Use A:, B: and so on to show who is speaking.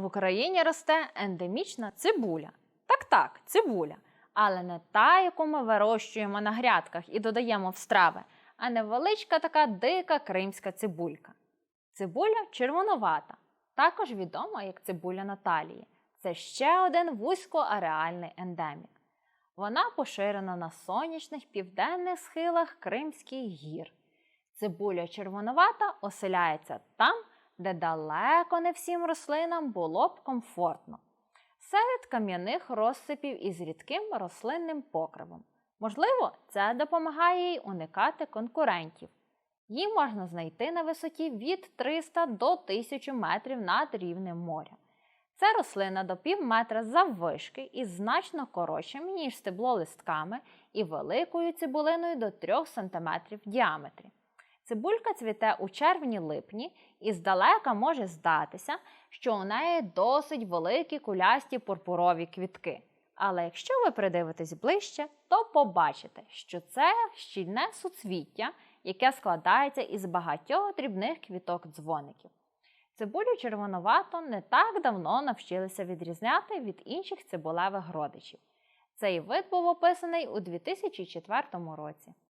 A: В Україні росте ендемічна цибуля. Так, так, цибуля. Але не та, яку ми вирощуємо на грядках і додаємо в страви, а невеличка така дика кримська цибулька. Цибуля червонувата, також відома як цибуля Наталії. Це ще один вузькоареальний ендемік. Вона поширена на сонячних південних схилах Кримських гір. Цибуля червонувата оселяється там, де далеко не всім рослинам було б комфортно. Серед кам'яних розсипів із рідким рослинним покривом. Можливо, це допомагає їй уникати конкурентів. Її можна знайти на висоті від 300 до 1000 метрів над рівнем моря. Це рослина до пів метра заввишки із значно коротшим, ніж стебло листками, і великою цибулиною до 3 см в діаметрі. Цибулька цвіте у червні-липні і здалека може здатися, що у неї досить великі кулясті пурпурові квітки. Але якщо ви придивитесь ближче, то побачите, що це щільне суцвіття, яке складається із багатьох дрібних квіток дзвоників. Цибулю червонувато не так давно навчилися відрізняти від інших цибулевих родичів. Цей вид був описаний у 2004 році.